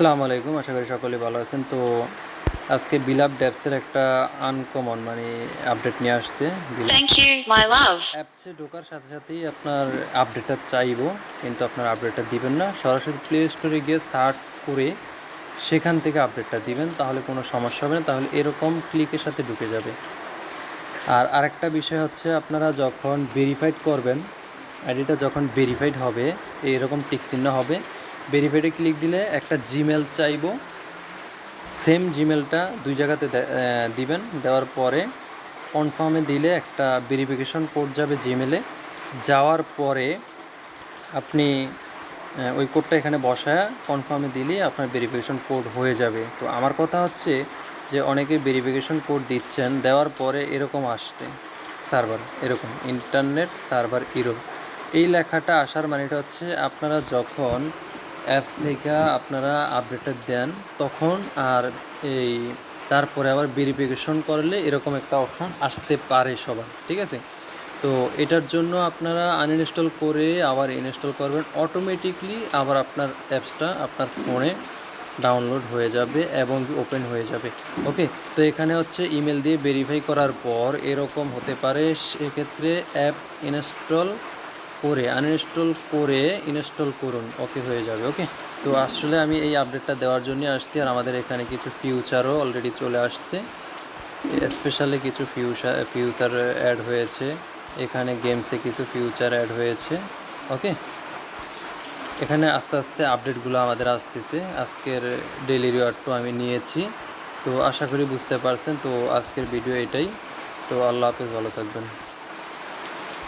আসসালামু আলাইকুম আশা করি সকলে ভালো আছেন। তো আজকে বিলাপ ড্যাপসের একটা আনকমন মানে আপডেট নিয়ে আসছে। অ্যাপসে ঢোকার সাথে সাথেই আপনার আপডেটটা চাইব কিন্তু আপনার আপডেটটা দিবেন না। সরাসরি প্লে স্টোরে গিয়ে সার্চ করে সেখান থেকে আপডেটটা দিবেন তাহলে কোনো সমস্যা হবে না। তাহলে এরকম ক্লিকের সাথে ঢুকে যাবে। আর আরেকটা বিষয় হচ্ছে আপনারা যখন ভেরিফাইড করবেন আইডিটা যখন ভেরিফাইড হবে এরকম টিক চিহ্ন হবে ভেরিফাইডে ক্লিক দিলে একটা জিমেল চাইব। সেম জিমেলটা দুই জায়গাতে দিবেন। দেওয়ার পরে কনফার্মে দিলে একটা ভেরিফিকেশন কোড যাবে জিমেলে যাওয়ার পরে আপনি ওই কোডটা এখানে বসায় কনফার্মে দিলে আপনার ভেরিফিকেশন কোড হয়ে যাবে। তো আমার কথা হচ্ছে যে অনেকে ভেরিফিকেশন কোড দিচ্ছেন, দেওয়ার পরে এরকম আসতে। সার্ভার এরকম। ইন্টারনেট সার্ভার ইরো এই লেখাটা আসার মানেটা হচ্ছে আপনারা যখন অ্যাপস থেকে আপনারা আপডেটটা দেন, তখন আর এই তারপরে আবার ভেরিফিকেশন করলে এরকম একটা অপশন আসতে পারে সবার, ঠিক আছে? তো এটার জন্য আপনারা আনইনস্টল করে আবার ইনস্টল করবেন অটোমেটিকলি আবার আপনার অ্যাপসটা আপনার ফোনে ডাউনলোড হয়ে যাবে এবং ওপেন হয়ে যাবে ওকে তো এখানে হচ্ছে ইমেল দিয়ে ভেরিফাই করার পর এরকম হতে পারে, সেক্ষেত্রে অ্যাপ ইনস্টল করে আনইনস্টল করে ইনস্টল করুন ওকে হয়ে যাবে ওকে তো আসলে আমি এই আপডেটটা দেওয়ার জন্য আসছি, আর আমাদের এখানে কিছু ফিউচারও অলরেডি চলে আসছে। স্পেশালি কিছু ফিউচার ফিউচার অ্যাড হয়েছে। এখানে গেমসে কিছু ফিউচার অ্যাড হয়েছে ওকে এখানে আস্তে আস্তে আপডেটগুলো আমাদের আসতেছে। আজকের ডেলি রিওয়ার্ডটা আমি নিয়েছি। তো আশা করি বুঝতে পারছেন। তো আজকের ভিডিও এটাই। তো আল্লাহ হাফেজ, ভালো থাকবেন।